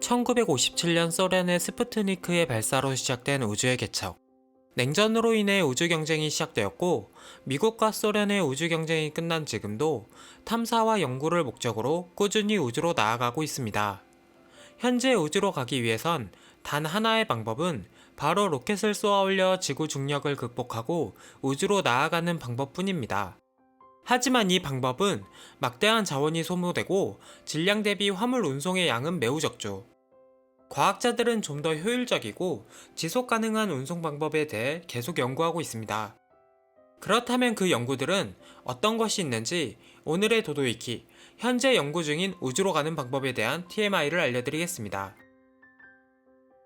1957년 소련의 스푸트니크의 발사로 시작된 우주의 개척. 냉전으로 인해 우주 경쟁이 시작되었고, 미국과 소련의 우주 경쟁이 끝난 지금도 탐사와 연구를 목적으로 꾸준히 우주로 나아가고 있습니다. 현재 우주로 가기 위해선 단 하나의 방법은 바로 로켓을 쏘아 올려 지구 중력을 극복하고 우주로 나아가는 방법뿐입니다. 하지만 이 방법은 막대한 자원이 소모되고 질량 대비 화물 운송의 양은 매우 적죠. 과학자들은 좀 더 효율적이고 지속 가능한 운송 방법에 대해 계속 연구하고 있습니다. 그렇다면 그 연구들은 어떤 것이 있는지 오늘의 도도이키, 현재 연구 중인 우주로 가는 방법에 대한 TMI를 알려드리겠습니다.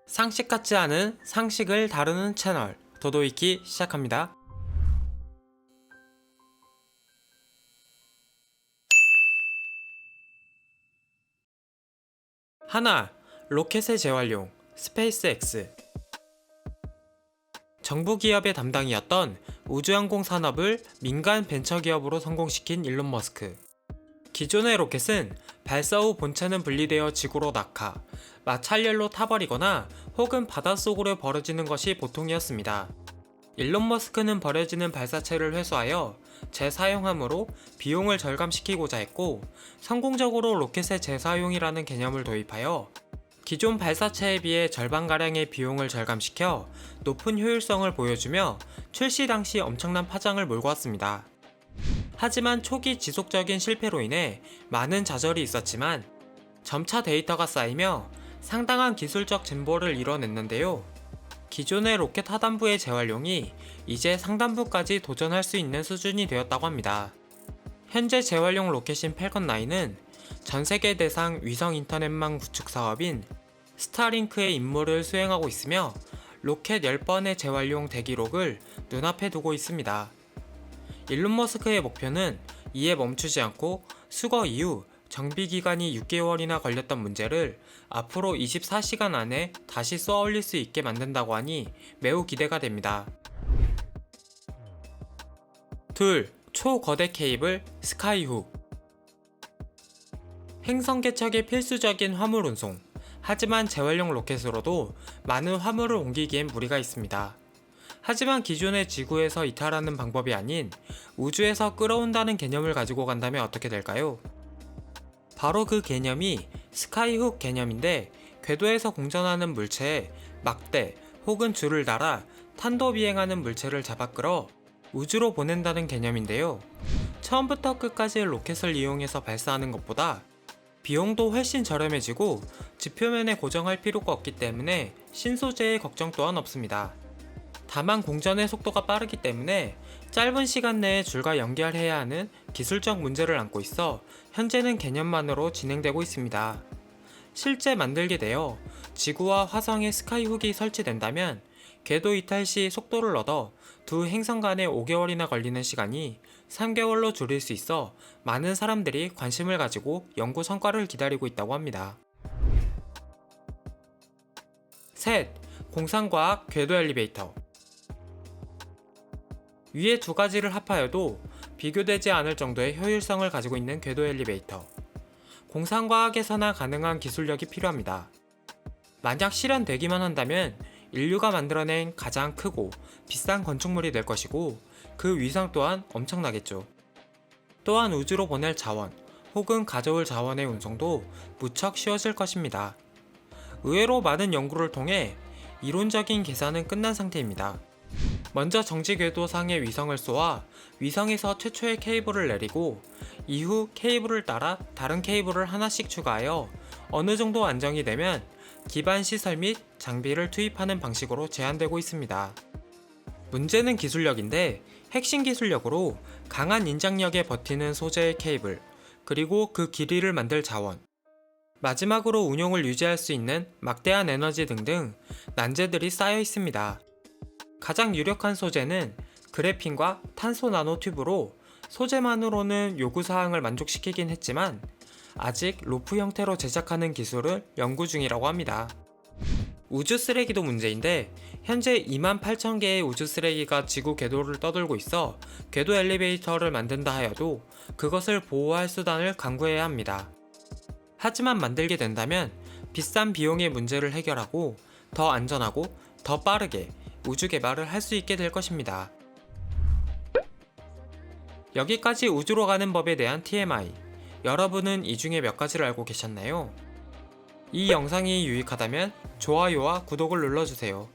상식 같지 않은 상식을 다루는 채널, 도도이키 시작합니다. 하나, 로켓의 재활용, 스페이스X. 정부 기업의 담당이었던 우주항공 산업을 민간 벤처 기업으로 성공시킨 일론 머스크. 기존의 로켓은 발사 후 본체는 분리되어 지구로 낙하, 마찰열로 타버리거나 혹은 바닷속으로 버려지는 것이 보통이었습니다. 일론 머스크는 버려지는 발사체를 회수하여 재사용함으로 비용을 절감시키고자 했고 성공적으로 로켓의 재사용이라는 개념을 도입하여 기존 발사체에 비해 절반가량의 비용을 절감시켜 높은 효율성을 보여주며 출시 당시 엄청난 파장을 몰고 왔습니다. 하지만 초기 지속적인 실패로 인해 많은 좌절이 있었지만 점차 데이터가 쌓이며 상당한 기술적 진보를 이뤄냈는데요. 기존의 로켓 하단부의 재활용이 이제 상단부까지 도전할 수 있는 수준이 되었다고 합니다. 현재 재활용 로켓인 펠컨9은 전 세계 대상 위성 인터넷망 구축 사업인 스타링크의 임무를 수행하고 있으며 로켓 10번의 재활용 대기록을 눈앞에 두고 있습니다. 일론 머스크의 목표는 이에 멈추지 않고 수거 이후 정비 기간이 6개월이나 걸렸던 문제를 앞으로 24시간 안에 다시 쏘아 올릴 수 있게 만든다고 하니 매우 기대가 됩니다. 둘, 초거대 케이블 스카이훅 행성 개척에 필수적인 화물 운송 하지만 재활용 로켓으로도 많은 화물을 옮기기엔 무리가 있습니다. 하지만 기존의 지구에서 이탈하는 방법이 아닌 우주에서 끌어온다는 개념을 가지고 간다면 어떻게 될까요? 바로 그 개념이 스카이훅 개념인데 궤도에서 공전하는 물체에 막대 혹은 줄을 달아 탄도 비행하는 물체를 잡아 끌어 우주로 보낸다는 개념인데요. 처음부터 끝까지 로켓을 이용해서 발사하는 것보다 비용도 훨씬 저렴해지고 지표면에 고정할 필요가 없기 때문에 신소재의 걱정 또한 없습니다. 다만 공전의 속도가 빠르기 때문에 짧은 시간 내에 줄과 연결해야 하는 기술적 문제를 안고 있어 현재는 개념만으로 진행되고 있습니다. 실제 만들게 되어 지구와 화성에 스카이훅이 설치된다면 궤도 이탈 시 속도를 얻어 두 행성 간에 5개월이나 걸리는 시간이 3개월로 줄일 수 있어 많은 사람들이 관심을 가지고 연구 성과를 기다리고 있다고 합니다. 셋, 공상과학 궤도 엘리베이터. 위에 두 가지를 합하여도 비교되지 않을 정도의 효율성을 가지고 있는 궤도 엘리베이터. 공상과학에서나 가능한 기술력이 필요합니다. 만약 실현되기만 한다면 인류가 만들어낸 가장 크고 비싼 건축물이 될 것이고 그 위상 또한 엄청나겠죠. 또한 우주로 보낼 자원 혹은 가져올 자원의 운송도 무척 쉬워질 것입니다. 의외로 많은 연구를 통해 이론적인 계산은 끝난 상태입니다. 먼저 정지 궤도상의 위성을 쏘아 위성에서 최초의 케이블을 내리고 이후 케이블을 따라 다른 케이블을 하나씩 추가하여 어느 정도 안정이 되면 기반 시설 및 장비를 투입하는 방식으로 제한되고 있습니다. 문제는 기술력인데 핵심 기술력으로 강한 인장력에 버티는 소재의 케이블, 그리고 그 길이를 만들 자원, 마지막으로 운용을 유지할 수 있는 막대한 에너지 등등 난제들이 쌓여 있습니다. 가장 유력한 소재는 그래핀과 탄소 나노 튜브로 소재만으로는 요구사항을 만족시키긴 했지만 아직 로프 형태로 제작하는 기술을 연구 중이라고 합니다. 우주 쓰레기도 문제인데 현재 2만 8천 개의 우주 쓰레기가 지구 궤도를 떠돌고 있어 궤도 엘리베이터를 만든다 하여도 그것을 보호할 수단을 강구해야 합니다. 하지만 만들게 된다면 비싼 비용의 문제를 해결하고 더 안전하고 더 빠르게 우주 개발을 할 수 있게 될 것입니다. 여기까지 우주로 가는 법에 대한 TMI. 여러분은 이 중에 몇 가지를 알고 계셨나요? 이 영상이 유익하다면 좋아요와 구독을 눌러주세요.